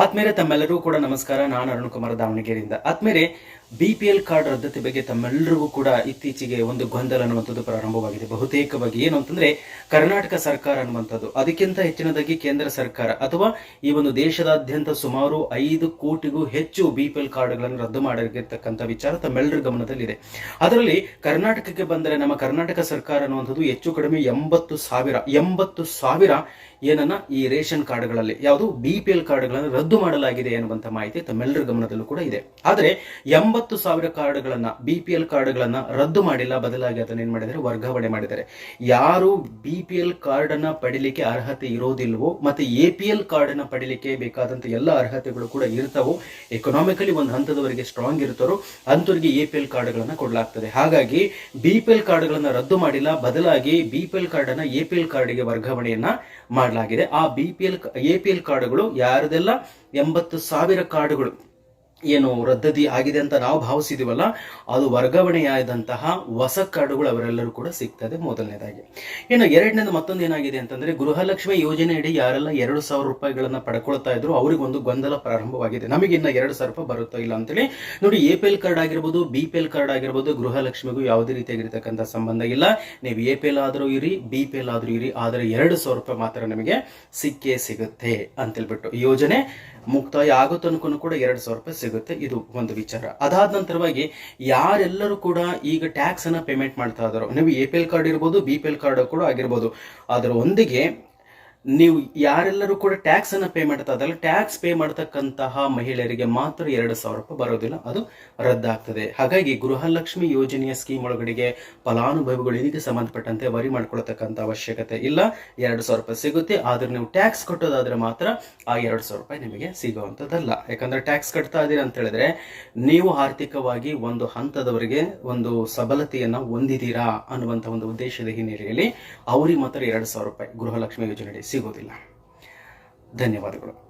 ಆದ್ಮೇಲೆ ತಮ್ಮೆಲ್ಲರಿಗೂ ಕೂಡ ನಮಸ್ಕಾರ. ನಾನು ಅರುಣ್ ಕುಮಾರ್ ದಾವಣಗೆರೆಯಿಂದ. ಆದ್ಮೇಲೆ ಬಿ ಪಿ ಎಲ್ ಕಾರ್ಡ್ ರದ್ದತಿ ಬಗ್ಗೆ ತಮ್ಮೆಲ್ಲರಿಗೂ ಕೂಡ ಇತ್ತೀಚೆಗೆ ಒಂದು ಗೊಂದಲ ಅನ್ನುವಂಥದ್ದು ಪ್ರಾರಂಭವಾಗಿದೆ. ಬಹುತೇಕವಾಗಿ ಏನು ಅಂತಂದ್ರೆ, ಕರ್ನಾಟಕ ಸರ್ಕಾರ ಅನ್ನುವಂಥದ್ದು. ಅದಕ್ಕಿಂತ ಹೆಚ್ಚಿನದಾಗಿ ಕೇಂದ್ರ ಸರ್ಕಾರ. ಅಥವಾ ಈ ಒಂದು ದೇಶದಾದ್ಯಂತ ಸುಮಾರು ಐದು ಕೋಟಿಗೂ ಹೆಚ್ಚು ಬಿ ಪಿ ಎಲ್ ಕಾರ್ಡ್ಗಳನ್ನು ರದ್ದು ಮಾಡಿರ್ತಕ್ಕಂಥ ವಿಚಾರ ತಮ್ಮೆಲ್ಲರ ಗಮನದಲ್ಲಿದೆ. ಅದರಲ್ಲಿ ಕರ್ನಾಟಕಕ್ಕೆ ಬಂದರೆ ನಮ್ಮ ಕರ್ನಾಟಕ ಸರ್ಕಾರ ಅನ್ನುವಂಥದ್ದು ಹೆಚ್ಚು ಕಡಿಮೆ ಎಂಬತ್ತು ಸಾವಿರ ಎಂಬತ್ತು ಸಾವಿರ ಏನನ್ನ ಈ ರೇಷನ್ ಕಾರ್ಡ್ಗಳಲ್ಲಿ, ಯಾವುದು ಬಿ ಪಿ ಎಲ್ ಕಾರ್ಡ್ಗಳನ್ನು ಮಾಡಲಾಗಿದೆ ಎನ್ನುವಂತ ಮಾಹಿತಿ ತಮ್ಮೆಲ್ಲರ ಗಮನದಲ್ಲೂ ಕೂಡ ಇದೆ. ಆದರೆ ಎಂಬತ್ತು ಸಾವಿರ ಕಾರ್ಡ್ಗಳನ್ನ ಬಿ ಪಿ ಎಲ್ ಕಾರ್ಡ್ಗಳನ್ನ ರದ್ದು ಮಾಡಿಲ್ಲ, ಬದಲಾಗಿ ಅದನ್ನ ಏನ್ ಮಾಡಿದರೆ ವರ್ಗಾವಣೆ ಮಾಡಿದ್ದಾರೆ. ಯಾರು ಬಿ ಪಿ ಎಲ್ ಕಾರ್ಡ್ ಅನ್ನ ಪಡಿಲಿಕ್ಕೆ ಅರ್ಹತೆ ಇರೋದಿಲ್ವೋ ಮತ್ತೆ ಎ ಪಿ ಎಲ್ ಕಾರ್ಡ್ ಅನ್ನ ಪಡಿಲಿಕ್ಕೆ ಬೇಕಾದಂತ ಎಲ್ಲ ಅರ್ಹತೆಗಳು ಕೂಡ ಇರ್ತಾವೋ ಎಕನಾಮಿಕಲಿ ಒಂದು ಹಂತದವರೆಗೆ ಸ್ಟ್ರಾಂಗ್ ಇರ್ತಾರೋ ಅಂತವರಿಗೆ ಎ ಪಿ ಎಲ್ ಕಾರ್ಡ್ಗಳನ್ನ ಕೊಡಲಾಗ್ತದೆ. ಹಾಗಾಗಿ ಬಿ ಪಿ ಎಲ್ ಕಾರ್ಡ್ಗಳನ್ನ ರದ್ದು ಮಾಡಿಲ್ಲ, ಬದಲಾಗಿ ಬಿ ಪಿ ಎಲ್ ಕಾರ್ಡ್ ಅನ್ನ ಎ ಪಿ ಎಲ್ ಕಾರ್ಡ್ಗೆ ವರ್ಗಾವಣೆಯನ್ನ ಮಾಡಲಾಗಿದೆ. ಆ B P L A P L ಕಾರ್ಡ್ಗಳು ಯಾರದೆಲ್ಲ ಎಂಬತ್ತು ಸಾವಿರ ಕಾರ್ಡ್ಗಳು. ಏನು ರದ್ದತಿ ಆಗಿದೆ ಅಂತ ನಾವು ಭಾವಿಸಿದೀವಲ್ಲ, ಅದು ವರ್ಗಾವಣೆಯಾದಂತಹ ಹೊಸ ಕಾರ್ಡುಗಳು ಅವರೆಲ್ಲರೂ ಕೂಡ ಸಿಗ್ತದೆ ಮೊದಲನೇದಾಗಿ. ಇನ್ನು ಎರಡನೇದು ಮತ್ತೊಂದು ಏನಾಗಿದೆ ಅಂತಂದ್ರೆ, ಗೃಹಲಕ್ಷ್ಮಿ ಯೋಜನೆಯಡಿ ಯಾರೆಲ್ಲ ಎರಡು ಸಾವಿರ ರೂಪಾಯಿಗಳನ್ನ ಪಡ್ಕೊಳ್ತಾ ಇದ್ರು ಅವ್ರಿಗೆ ಒಂದು ಗೊಂದಲ ಪ್ರಾರಂಭವಾಗಿದೆ. ನಮಗೆ ಇನ್ನ ಎರಡು ಸಾವಿರ ರೂಪಾಯಿ ಬರುತ್ತೋ ಇಲ್ಲ ಅಂತೇಳಿ. ನೋಡಿ ಎ ಪಿ ಎಲ್ ಕಾರ್ಡ್ ಆಗಿರ್ಬೋದು ಬಿ ಪಿ ಎಲ್ ಕಾರ್ಡ್ ಆಗಿರ್ಬೋದು, ಗೃಹಲಕ್ಷ್ಮಿಗೂ ಯಾವುದೇ ರೀತಿಯಾಗಿರ್ತಕ್ಕಂಥ ಸಂಬಂಧ ಇಲ್ಲ. ನೀವು ಎ ಪಿ ಎಲ್ ಆದ್ರೂ ಇರಿ ಬಿ ಪಿ ಎಲ್ ಆದ್ರೂ ಇರಿ, ಆದರೆ ಎರಡು ಸಾವಿರ ರೂಪಾಯಿ ಮಾತ್ರ ನಮಗೆ ಸಿಕ್ಕೇ ಸಿಗುತ್ತೆ ಅಂತೇಳ್ಬಿಟ್ಟು ಯೋಜನೆ ಮುಕ್ತಾಯ ಆಗೋ ತನಕ ಕೂಡ ಎರಡು ಸಾವಿರ ರೂಪಾಯಿ ಸಿಗುತ್ತೆ. ಇದು ಒಂದು ವಿಚಾರ. ಅದಾದ ನಂತರವಾಗಿ ಯಾರೆಲ್ಲರೂ ಕೂಡ ಈಗ ಟ್ಯಾಕ್ಸ್ ಅನ್ನ ಪೇಮೆಂಟ್ ಮಾಡ್ತಾ ಇದಾರೋ ನೀವು ಎ ಪಿ ಎಲ್ ಕಾರ್ಡ್ ಇರ್ಬೋದು ಬಿ ಪಿ ಎಲ್ ಕಾರ್ಡ್ ಕೂಡ ಆಗಿರ್ಬೋದು ಅದರ ಒಂದಿಗೆ ನೀವು ಯಾರೆಲ್ಲರೂ ಕೂಡ ಟ್ಯಾಕ್ಸ್ ಅನ್ನ ಪೇ ಮಾಡ್ತಾ ಟ್ಯಾಕ್ಸ್ ಪೇ ಮಾಡತಕ್ಕಂತಹ ಮಹಿಳೆಯರಿಗೆ ಮಾತ್ರ ಎರಡು ಸಾವಿರ ರೂಪಾಯಿ ಬರೋದಿಲ್ಲ. ಅದು ರದ್ದಾಗ್ತದೆ. ಹಾಗಾಗಿ ಗೃಹಲಕ್ಷ್ಮಿ ಯೋಜನೆಯ ಸ್ಕೀಮ್ ಒಳಗಡೆಗೆ ಫಲಾನುಭವಿಗಳು ಇದಕ್ಕೆ ಸಂಬಂಧಪಟ್ಟಂತೆ ವರಿ ಮಾಡ್ಕೊಳ್ತಕ್ಕಂಥ ಅವಶ್ಯಕತೆ ಇಲ್ಲ. ಎರಡು ಸಾವಿರ ರೂಪಾಯಿ ಸಿಗುತ್ತೆ. ಆದ್ರೆ ನೀವು ಟ್ಯಾಕ್ಸ್ ಕಟ್ಟೋದಾದ್ರೆ ಮಾತ್ರ ಆ ಎರಡು ಸಾವಿರ ರೂಪಾಯಿ ನಿಮಗೆ ಸಿಗುವಂಥದ್ದಲ್ಲ. ಯಾಕಂದ್ರೆ ಟ್ಯಾಕ್ಸ್ ಕಟ್ತಾ ಇದೀರ ಅಂತ ಹೇಳಿದ್ರೆ ನೀವು ಆರ್ಥಿಕವಾಗಿ ಒಂದು ಹಂತದವರಿಗೆ ಒಂದು ಸಬಲತೆಯನ್ನ ಹೊಂದಿದ್ದೀರಾ ಅನ್ನುವಂತ ಒಂದು ಉದ್ದೇಶದ ಹಿನ್ನೆಲೆಯಲ್ಲಿ ಅವರಿಗೆ ಮಾತ್ರ ಎರಡು ಸಾವಿರ ರೂಪಾಯಿ ಗೃಹಲಕ್ಷ್ಮಿ ಯೋಜನೆಯಡಿ ಸಿಗೋದಿಲ್ಲ. ಧನ್ಯವಾದಗಳು.